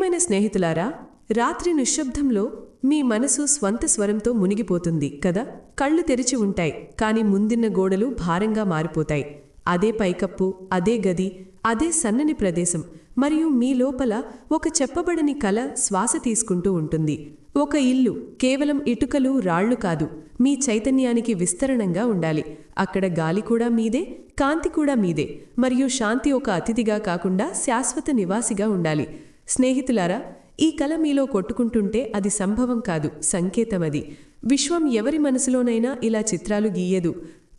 ప్రియమైన స్నేహితులారా రాత్రి నిశ్శబ్దంలో మీ మనసు స్వంత స్వరంతో మునిగిపోతుంది కదా? కళ్ళు తెరిచి ఉంటాయి కాని ముందున్న గోడలు భారంగా మారిపోతాయి. అదే పైకప్పు అదే గది అదే సన్నని ప్రదేశం మరియు మీ లోపల ఒక చెప్పబడని కల శ్వాస తీసుకుంటూ ఉంటుంది. ఒక ఇల్లు కేవలం ఇటుకలు రాళ్ళు కాదు మీ చైతన్యానికి విస్తరణంగా ఉండాలి. అక్కడ గాలి కూడా మీదే కాంతి కూడా మీదే మరియు శాంతి ఒక అతిథిగా కాకుండా శాశ్వత నివాసిగా ఉండాలి. స్నేహితులారా ఈ కల మీలో కొట్టుకుంటుంటే అది సంభవం కాదు సంకేతమది విశ్వం ఎవరి మనసులోనైనా ఇలా చిత్రాలు గీయదు.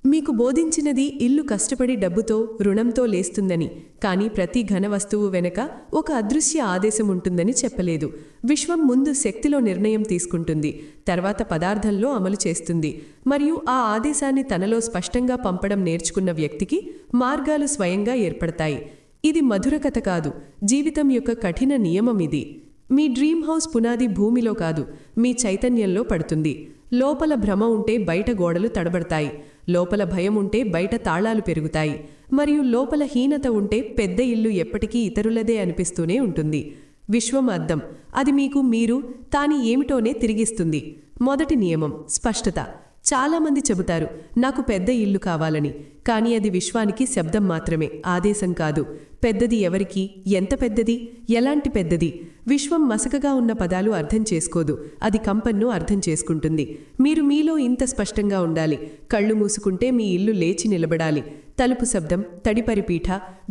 మీకు బోధించినది ఇల్లు కష్టపడి డబ్బుతో రుణంతో లేస్తుందని కానీ ప్రతి ఘన వస్తువు వెనక ఒక అదృశ్య ఆదేశం ఉంటుందని చెప్పలేదు. విశ్వం ముందు శక్తిలో నిర్ణయం తీసుకుంటుంది తర్వాత పదార్థంలో అమలు చేస్తుంది. మరియు ఆ ఆదేశాన్ని తనలో స్పష్టంగా పంపడం నేర్చుకున్న వ్యక్తికి మార్గాలు స్వయంగా ఏర్పడతాయి. ఇది మధుర కథ కాదు. జీవితం యొక్క కఠిన నియమం ఇది. మీ డ్రీమ్ హౌస్ పునాది భూమిలో కాదు. మీ చైతన్యంలో పడుతుంది. లోపల భ్రమ ఉంటే బయట గోడలు తడబడతాయి. లోపల భయం ఉంటే బయట తాళాలు పెరుగుతాయి. మరియు లోపల హీనత ఉంటే పెద్ద ఇల్లు ఎప్పటికీ ఇతరులదే అనిపిస్తూనే ఉంటుంది. విశ్వం అద్దం. అది మీకు మీరు తాని ఏమిటోనే తిరిగిస్తుంది. మొదటి నియమం స్పష్టత. చాలామంది చెబుతారు నాకు పెద్ద ఇల్లు కావాలని కానీ అది విశ్వానికి శబ్దం మాత్రమే ఆదేశం కాదు. పెద్దది ఎవరికి? ఎంత పెద్దది? ఎలాంటి పెద్దది? విశ్వం మసకగా ఉన్న పదాలు అర్థం చేసుకోదు అది కంపన్ను అర్థం చేసుకుంటుంది. మీరు మీలో ఇంత స్పష్టంగా ఉండాలి కళ్ళు మూసుకుంటే మీ ఇల్లు లేచి నిలబడాలి. తలుపు శబ్దం తడిపరి పీఠ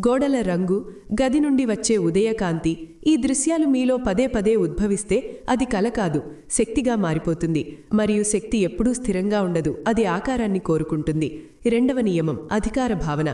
గోడల రంగు గది నుండి వచ్చే ఉదయకాంతి ఈ దృశ్యాలు మీలో పదే పదే ఉద్భవిస్తే అది కల కాదు శక్తిగా మారిపోతుంది. మరియు శక్తి ఎప్పుడూ స్థిరంగా ఉండదు అది ఆకారాన్ని కోరుకుంటుంది. రెండవ నియమం అధికార భావన.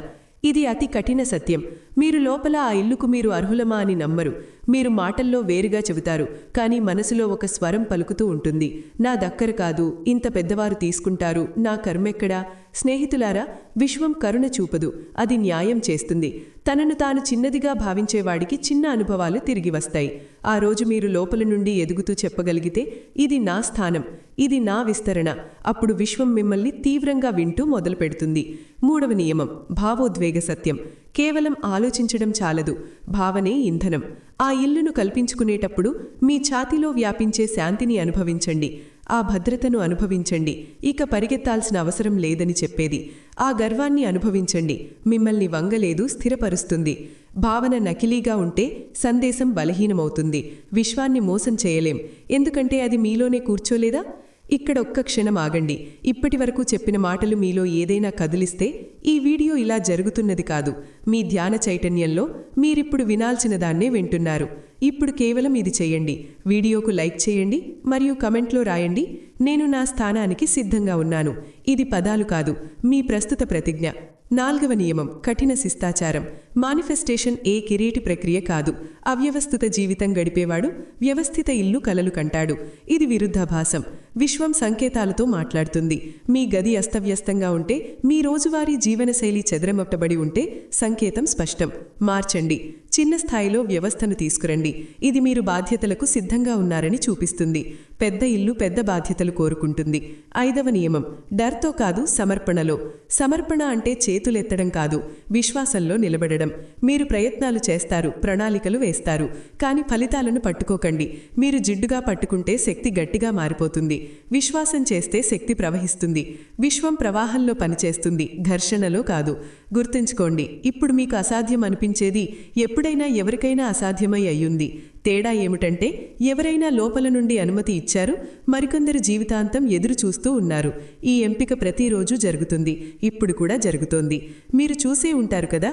ఇది అతి కఠిన సత్యం. మీరు లోపల ఆ ఇల్లుకు మీరు అర్హులమా అని నమ్మరు. మీరు మాటల్లో వేరుగా చెబుతారు. కానీ మనసులో ఒక స్వరం పలుకుతూ ఉంటుంది. నా దక్కర కాదు. ఇంత పెద్దవారు తీసుకుంటారు. నా కర్మెక్కడా? స్నేహితులారా విశ్వం కరుణ చూపదు. అది న్యాయం చేస్తుంది. తనను తాను చిన్నదిగా భావించేవాడికి చిన్న అనుభవాలు తిరిగి వస్తాయి. ఆ రోజు మీరు లోపల నుండి ఎదుగుతూ చెప్పగలిగితే ఇది నా స్థానం. ఇది నా విస్తరణ. అప్పుడు విశ్వం మిమ్మల్ని తీవ్రంగా వింటూ మొదలుపెడుతుంది మూడవ నియమం భావోద్వేగ సత్యం. కేవలం ఆలోచించడం చాలదు. భావనే ఇంధనం. ఆ ఇల్లును కల్పించుకునేటప్పుడు మీ ఛాతీలో వ్యాపించే శాంతిని అనుభవించండి. ఆ భద్రతను అనుభవించండి. ఇక పరిగెత్తాల్సిన అవసరం లేదని చెప్పేది. ఆ గర్వాన్ని అనుభవించండి. మిమ్మల్ని వంగలేదు స్థిరపరుస్తుంది. భావన నకిలీగా ఉంటే సందేశం బలహీనమవుతుంది. విశ్వాన్ని మోసం చేయలేం. ఎందుకంటే అది మీలోనే కూర్చోలేదా? ఇక్కడ ఒక్క క్షణం ఆగండి. ఇప్పటి వరకు చెప్పిన మాటలు మీలో ఏదైనా కదిలిస్తే ఈ వీడియో ఇలా జరుగుతున్నది కాదు. మీ ధ్యాన చైతన్యంలో మీరిప్పుడు వినాల్సిన దాన్నే వింటున్నారు. ఇప్పుడు కేవలం ఇది చేయండి. వీడియోకు లైక్ చేయండి మరియు కమెంట్లో రాయండి. నేను నా స్థానానికి సిద్ధంగా ఉన్నాను. ఇది పదాలు కాదు మీ ప్రస్తుత ప్రతిజ్ఞ. నాల్గవ నియమం కఠిన శిస్తాచారం. మానిఫెస్టేషన్ ఏ కిరీటి ప్రక్రియ కాదు. అవ్యవస్థిత జీవితం గడిపేవాడు వ్యవస్థిత ఇల్లు కలలు కంటాడు. ఇది విరుద్ధాభాసం విశ్వం సంకేతాలతో మాట్లాడుతుంది. మీ గది అస్తవ్యస్తంగా ఉంటే మీ రోజువారీ జీవనశైలి చెదరమట్టబడి ఉంటే సంకేతం స్పష్టం. మార్చండి. చిన్న స్థాయిలో వ్యవస్థను తీసుకురండి. ఇది మీరు బాధ్యతలకు సిద్ధంగా ఉన్నారని చూపిస్తుంది. పెద్ద ఇల్లు పెద్ద బాధ్యతలు కోరుకుంటుంది. ఐదవ నియమం. డర్తో కాదు సమర్పణలో. సమర్పణ అంటే చేతులెత్తడం కాదు. విశ్వాసంలో నిలబడడం. మీరు ప్రయత్నాలు చేస్తారు ప్రణాళికలు వేస్తారు. కానీ ఫలితాలను పట్టుకోకండి. మీరు జిడ్డుగా పట్టుకుంటే శక్తి గట్టిగా మారిపోతుంది. విశ్వాసం చేస్తే శక్తి ప్రవహిస్తుంది. విశ్వం ప్రవాహంలో పనిచేస్తుంది. ఘర్షణలో కాదు. గుర్తుంచుకోండి ఇప్పుడు మీకు అసాధ్యం అనిపించేది ఎప్పుడైనా ఎవరికైనా అసాధ్యమై అయ్యుంది. తేడా ఏమిటంటే ఎవరైనా లోపల నుండి అనుమతి ఇచ్చారు మరికొందరు జీవితాంతం ఎదురు చూస్తూ ఉన్నారు. ఈ ఎంపిక ప్రతిరోజు జరుగుతుంది. ఇప్పుడు కూడా జరుగుతోంది. మీరు చూసే ఉంటారు కదా?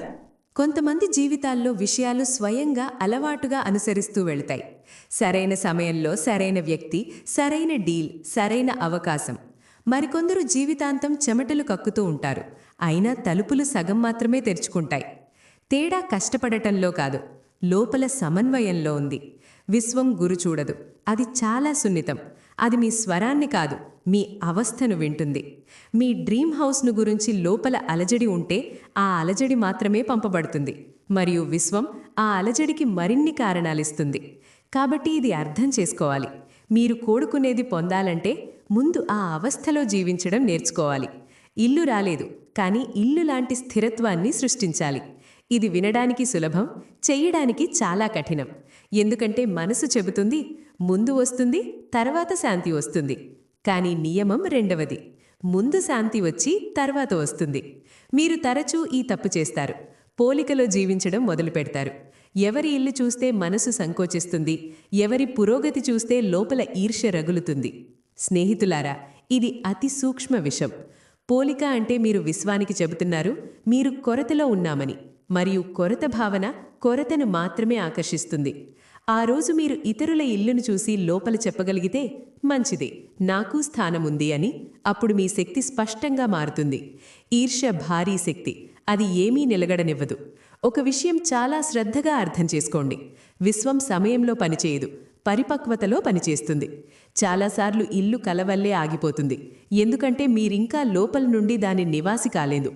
కొంతమంది జీవితాల్లో విషయాలు స్వయంగా అలవాటుగా అనుసరిస్తూ వెళ్తాయి. సరైన సమయంలో సరైన వ్యక్తి సరైన డీల్ సరైన అవకాశం. మరికొందరు జీవితాంతం చెమటలు కక్కుతూ ఉంటారు. అయినా తలుపులు సగం మాత్రమే తెరుచుకుంటాయి. తేడా కష్టపడటంలో కాదు లోపల సమన్వయంలో ఉంది. విశ్వం గురు చూడదు. అది చాలా సున్నితం. అది మీ స్వరాన్ని కాదు మీ అవస్థను వింటుంది. మీ డ్రీమ్ హౌస్ను గురించి లోపల అలజడి ఉంటే ఆ అలజడి మాత్రమే పంపబడుతుంది. మరియు విశ్వం ఆ అలజడికి మరిన్ని కారణాలిస్తుంది కాబట్టి ఇది అర్థం చేసుకోవాలి. మీరు కోరుకునేది పొందాలంటే ముందు ఆ అవస్థలో జీవించడం నేర్చుకోవాలి. ఇల్లు రాలేదు కానీ ఇల్లు లాంటి స్థిరత్వాన్ని సృష్టించాలి. ఇది వినడానికి సులభం చెయ్యడానికి చాలా కఠినం. ఎందుకంటే మనసు చెబుతుంది ముందు వస్తుంది తర్వాత శాంతి వస్తుంది. కానీ నియమం రెండవది. ముందు శాంతి వచ్చి తర్వాత వస్తుంది. మీరు తరచూ ఈ తప్పు చేస్తారు. పోలికలో జీవించడం మొదలు పెడతారు. ఎవరి ఇల్లు చూస్తే మనసు సంకోచిస్తుంది. ఎవరి పురోగతి చూస్తే లోపల ఈర్ష్య రగులుతుంది. స్నేహితులారా ఇది అతి సూక్ష్మ విషం పోలిక అంటే మీరు విశ్వానికి చెబుతున్నారు మీరు కొరతలో ఉన్నామని. మరియు కొరత భావన కొరతను మాత్రమే ఆకర్షిస్తుంది. ఆ రోజు మీరు ఇతరుల ఇల్లును చూసి లోపల చెప్పగలిగితే మంచిది. నాకు స్థానముంది అని అప్పుడు మీ శక్తి స్పష్టంగా మారుతుంది. ఈర్ష్య భారీ శక్తి. అది ఏమీ నిలగడనివ్వదు. ఒక విషయం చాలా శ్రద్ధగా అర్థం చేసుకోండి. విశ్వం సమయంలో పనిచేయదు. పరిపక్వతలో పనిచేస్తుంది. చాలాసార్లు ఇల్లు కలవల్లే ఆగిపోతుంది. ఎందుకంటే మీరింకా లోపల నుండి దాని నివాసి కాలేదు.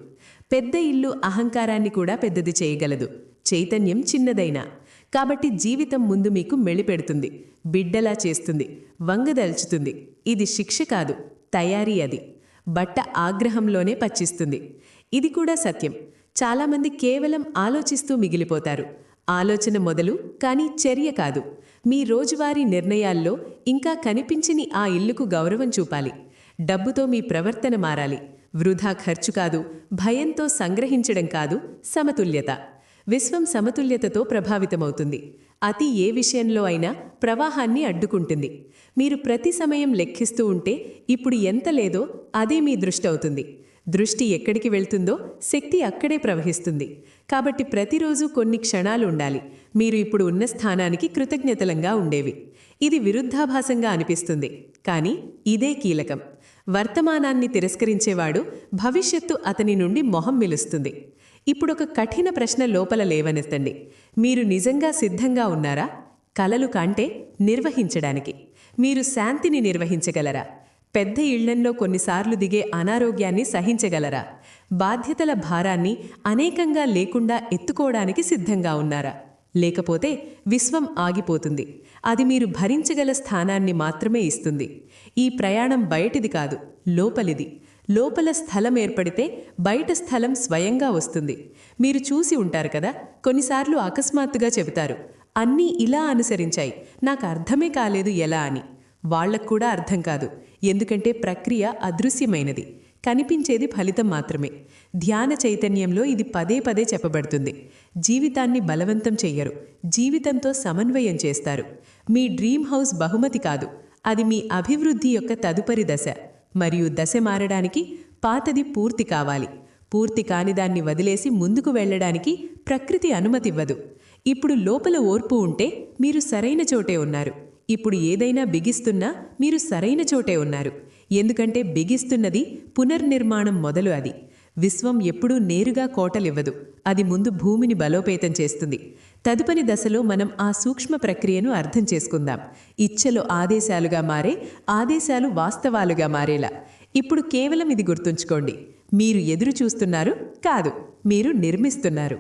పెద్ద ఇల్లు అహంకారాన్ని కూడా పెద్దది చేయగలదు. చైతన్యం చిన్నదైనా. కాబట్టి జీవితం ముందు మీకు మెళిపెడుతుంది బిడ్డలా చేస్తుంది వంగదల్చుతుంది ఇది శిక్ష కాదు తయారీ అది. బట్ట ఆగ్రహంలోనే పచ్చిస్తుంది. ఇది కూడా సత్యం. చాలామంది కేవలం ఆలోచిస్తూ మిగిలిపోతారు. ఆలోచన మొదలు కానీ చర్య కాదు. మీ రోజువారీ నిర్ణయాల్లో ఇంకా కనిపించని ఆ ఇల్లుకు గౌరవం చూపాలి. డబ్బుతో మీ ప్రవర్తన మారాలి. వృధా ఖర్చు కాదు భయంతో సంగ్రహించడం కాదు సమతుల్యత. విశ్వం సమతుల్యతతో ప్రభావితమవుతుంది. అతి ఏ విషయంలో అయినా ప్రవాహాన్ని అడ్డుకుంటుంది. మీరు ప్రతి సమయం లెక్కిస్తూ ఉంటే ఇప్పుడు ఎంత లేదో అదే మీ దృష్టి అవుతుంది. దృష్టి ఎక్కడికి వెళ్తుందో శక్తి అక్కడే ప్రవహిస్తుంది. కాబట్టి ప్రతిరోజు కొన్ని క్షణాలు ఉండాలి. మీరు ఇప్పుడు ఉన్న స్థానానికి కృతజ్ఞతలంగా ఉండేవి. ఇది విరుద్ధాభాసంగా అనిపిస్తుంది. కానీ ఇదే కీలకం. వర్తమానాన్ని తిరస్కరించేవాడు భవిష్యత్తు అతని నుండి మొహం మిలుస్తుంది. ఇప్పుడొక కఠిన ప్రశ్న లోపల లేవనెత్తండి. మీరు నిజంగా సిద్ధంగా ఉన్నారా? కలలు కంటే నిర్వహించడానికి. మీరు శాంతిని నిర్వహించగలరా? పెద్ద ఇళ్ళంలో కొన్నిసార్లు దిగే అనారోగ్యాన్ని సహించగలరా? బాధ్యతల భారాన్ని అనేకంగా లేకుండా ఎత్తుకోవడానికి సిద్ధంగా ఉన్నారా? లేకపోతే విశ్వం ఆగిపోతుంది. అది మీరు భరించగల స్థానాన్ని మాత్రమే ఇస్తుంది. ఈ ప్రయాణం బయటిది కాదు లోపలిది. లోపల స్థలం ఏర్పడితే బయట స్థలం స్వయంగా వస్తుంది. మీరు చూసి ఉంటారు కదా కొన్నిసార్లు అకస్మాత్తుగా చెబుతారు అన్నీ ఇలా అనుసరించాయి నాకు అర్థమే కాలేదు ఎలా అని. వాళ్ళకు కూడా అర్థం కాదు ఎందుకంటే ప్రక్రియ అదృశ్యమైనది కనిపించేది ఫలితం మాత్రమే. ధ్యాన చైతన్యంలో ఇది పదే పదే చెప్పబడుతుంది. జీవితాన్ని బలవంతం చెయ్యరు జీవితంతో సమన్వయం చేస్తారు. మీ డ్రీమ్ హౌస్ బహుమతి కాదు అది మీ అభివృద్ధి యొక్క తదుపరి దశ. మరియు దశ మారడానికి పాతది పూర్తి కావాలి. పూర్తి కాని దాన్ని వదిలేసి ముందుకు వెళ్ళడానికి ప్రకృతి అనుమతివ్వదు. ఇప్పుడు లోపల ఓర్పు ఉంటే మీరు సరైన చోటే ఉన్నారు. ఇప్పుడు ఏదైనా బిగిస్తున్నా మీరు సరైన చోటే ఉన్నారు. ఎందుకంటే బిగిస్తున్నది పునర్నిర్మాణం మొదలు అది. విశ్వం ఎప్పుడూ నేరుగా కోటలివ్వదు. అది ముందు భూమిని బలోపేతం చేస్తుంది. తదుపరి దశలో మనం ఆ సూక్ష్మ ప్రక్రియను అర్థం చేసుకుందాం. ఇచ్చలు ఆదేశాలుగా మారే ఆదేశాలు వాస్తవాలుగా మారేలా. ఇప్పుడు కేవలం ఇది గుర్తుంచుకోండి. మీరు ఎదురు చూస్తున్నారు కాదు మీరు నిర్మిస్తున్నారు.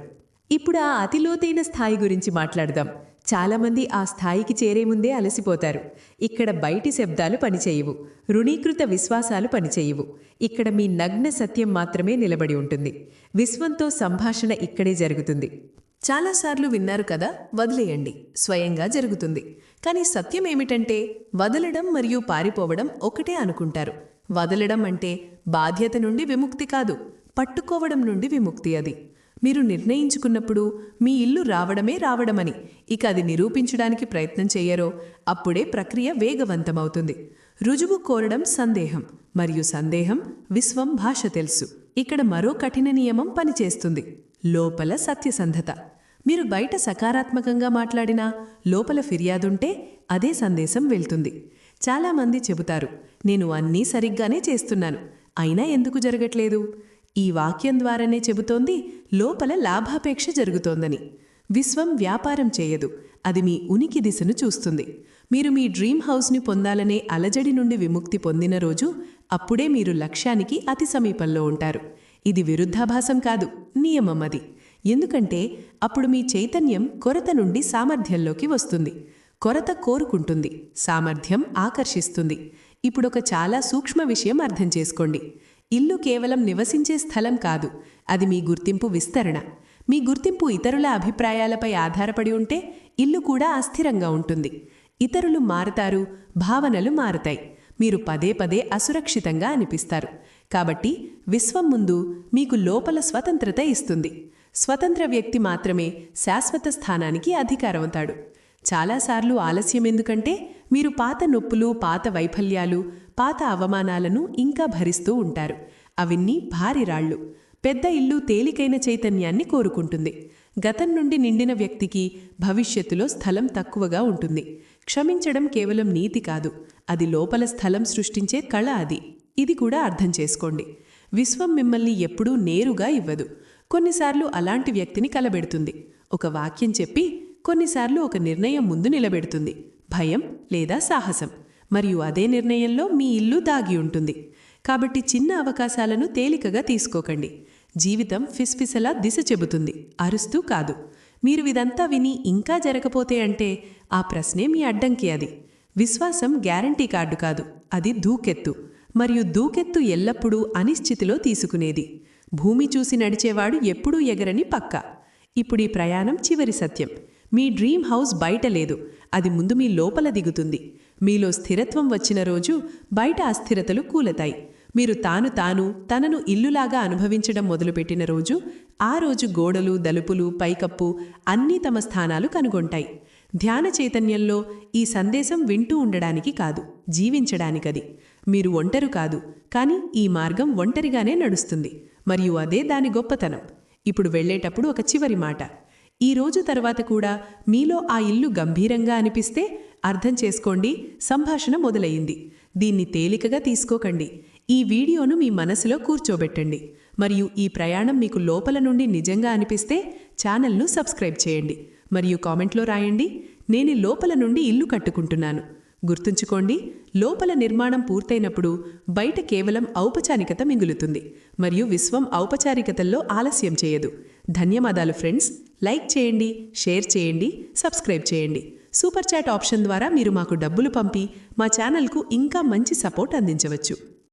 ఇప్పుడు ఆ అతిలోతైన స్థాయి గురించి మాట్లాడదాం. చాలామంది ఆ స్థాయికి చేరే ముందే అలసిపోతారు. ఇక్కడ బయటి శబ్దాలు పనిచేయవు. రుణీకృత విశ్వాసాలు పనిచేయవు. ఇక్కడ మీ నగ్న సత్యం మాత్రమే నిలబడి ఉంటుంది. విశ్వంతో సంభాషణ ఇక్కడే జరుగుతుంది. చాలాసార్లు విన్నారు కదా వదిలేయండి. స్వయంగా జరుగుతుంది. కానీ సత్యం ఏమిటంటే వదలడం మరియు పారిపోవడం ఒకటే అనుకుంటారు. వదలడం అంటే బాధ్యత నుండి విముక్తి కాదు పట్టుకోవడం నుండి విముక్తి అది. మీరు నిర్ణయించుకున్నప్పుడు మీ ఇల్లు రావడమే రావడమని ఇక అది నిరూపించడానికి ప్రయత్నం చేయరో అప్పుడే ప్రక్రియ వేగవంతమవుతుంది. రుజువు కోరడం సందేహం మరియు సందేహం విశ్వం భాష తెలుసు. ఇక్కడ మరో కఠిన నియమం పనిచేస్తుంది. లోపల సత్యసంధత. మీరు బయట సకారాత్మకంగా మాట్లాడినా లోపల ఫిర్యాదుంటే అదే సందేశం వెళ్తుంది. చాలామంది చెబుతారు నేను అన్నీ సరిగ్గానే చేస్తున్నాను అయినా ఎందుకు జరగట్లేదు? ఈ వాక్యం ద్వారానే చెబుతోంది లోపల లాభాపేక్ష జరుగుతోందని. విశ్వం వ్యాపారం చేయదు అది మీ ఉనికి దిశను చూస్తుంది. మీరు మీ డ్రీమ్ హౌస్ని పొందాలనే అలజడి నుండి విముక్తి పొందిన రోజు అప్పుడే మీరు లక్ష్యానికి అతి సమీపంలో ఉంటారు. ఇది విరుద్ధాభాసం కాదు నియమం అది. ఎందుకంటే అప్పుడు మీ చైతన్యం కొరత నుండి సామర్థ్యంలోకి వస్తుంది. కొరత కోరుకుంటుంది సామర్థ్యం ఆకర్షిస్తుంది. ఇప్పుడొక చాలా సూక్ష్మ విషయం అర్థం చేసుకోండి. ఇల్లు కేవలం నివసించే స్థలం కాదు అది మీ గుర్తింపు విస్తరణ. మీ గుర్తింపు ఇతరుల అభిప్రాయాలపై ఆధారపడి ఉంటే ఇల్లు కూడా అస్థిరంగా ఉంటుంది. ఇతరులు మారతారు భావనలు మారతాయి. మీరు పదే పదే అసురక్షితంగా అనిపిస్తారు. కాబట్టి విశ్వం ముందు మీకు లోపల స్వతంత్రత ఇస్తుంది. స్వతంత్ర వ్యక్తి మాత్రమే శాశ్వత స్థానానికి అధికారమవుతాడు చాలాసార్లు ఆలస్యం ఎందుకంటే మీరు పాత నొప్పులు పాత వైఫల్యాలు పాత అవమానాలను ఇంకా భరిస్తూ ఉంటారు. అవన్నీ భారీ రాళ్ళు. పెద్ద ఇల్లు తేలికైన చైతన్యాన్ని కోరుకుంటుంది. గతం నుండి నిండిన వ్యక్తికి భవిష్యత్తులో స్థలం తక్కువగా ఉంటుంది. క్షమించడం కేవలం నీతి కాదు. అది లోపల స్థలం సృష్టించే కళ అది. ఇది కూడా అర్థం చేసుకోండి. విశ్వం మిమ్మల్ని ఎప్పుడూ నేరుగా ఇవ్వదు. కొన్నిసార్లు అలాంటి వ్యక్తిని కలబెడుతుంది. ఒక వాక్యం చెప్పి కొన్నిసార్లు ఒక నిర్ణయం ముందు నిలబెడుతుంది. భయం లేదా సాహసం. మరియు అదే నిర్ణయంలో మీ ఇల్లు దాగి ఉంటుంది. కాబట్టి చిన్న అవకాశాలను తేలికగా తీసుకోకండి. జీవితం ఫిస్ఫిసలా దిశ చెబుతుంది. అరుస్తూ కాదు. మీరు ఇదంతా విని ఇంకా జరగపోతే అంటే ఆ ప్రశ్నే మీ అడ్డంకి అది. విశ్వాసం గ్యారంటీ కార్డు కాదు. అది దూకెత్తు. మరియు దూకెత్తు ఎల్లప్పుడూ అనిశ్చితిలో తీసుకునేది. భూమి చూసి నడిచేవాడు ఎప్పుడూ ఎగరని పక్క. ఇప్పుడు ఈ ప్రయాణం చివరి సత్యం. మీ డ్రీమ్ హౌస్ బయట లేదు. అది ముందు మీ లోపల దిగుతుంది. మీలో స్థిరత్వం వచ్చిన రోజు బయట అస్థిరతలు కూలతాయి. మీరు తాను తాను తనను ఇల్లులాగా అనుభవించడం మొదలుపెట్టిన రోజు ఆ రోజు గోడలు దలుపులు పైకప్పు అన్నీ తమ స్థానాలు కనుగొంటాయి. ధ్యాన చైతన్యంలో ఈ సందేశం వింటూ ఉండడానికి కాదు జీవించడానికది. మీరు ఒంటరు కాదు కానీ ఈ మార్గం ఒంటరిగానే నడుస్తుంది. మరియు అదే దాని గొప్పతనం. ఇప్పుడు వెళ్ళేటప్పుడు ఒక చివరి మాట. ఈ రోజు తర్వాత కూడా మీలో ఆ ఇల్లు గంభీరంగా అనిపిస్తే అర్థం చేసుకోండి సంభాషణ మొదలయ్యింది. దీన్ని తేలికగా తీసుకోకండి. ఈ వీడియోను మీ మనసులో కూర్చోబెట్టండి. మరియు ఈ ప్రయాణం మీకు లోపల నుండి నిజంగా అనిపిస్తే ఛానల్ను సబ్స్క్రైబ్ చేయండి. మరియు కామెంట్లో రాయండి నేను లోపల నుండి ఇల్లు కట్టుకుంటున్నాను. గుర్తుంచుకోండి లోపల నిర్మాణం పూర్తయినప్పుడు బయట కేవలం ఔపచారికత మిగులుతుంది మరియు విశ్వం ఔపచారికతల్లో ఆలస్యం చేయదు. ధన్యవాదాలు ఫ్రెండ్స్. లైక్ చేయండి షేర్ చేయండి సబ్స్క్రైబ్ చేయండి. సూపర్ చాట్ ఆప్షన్ ద్వారా మీరు మాకు డబ్బులు పంపి మా ఛానల్కు ఇంకా మంచి సపోర్ట్ అందించవచ్చు.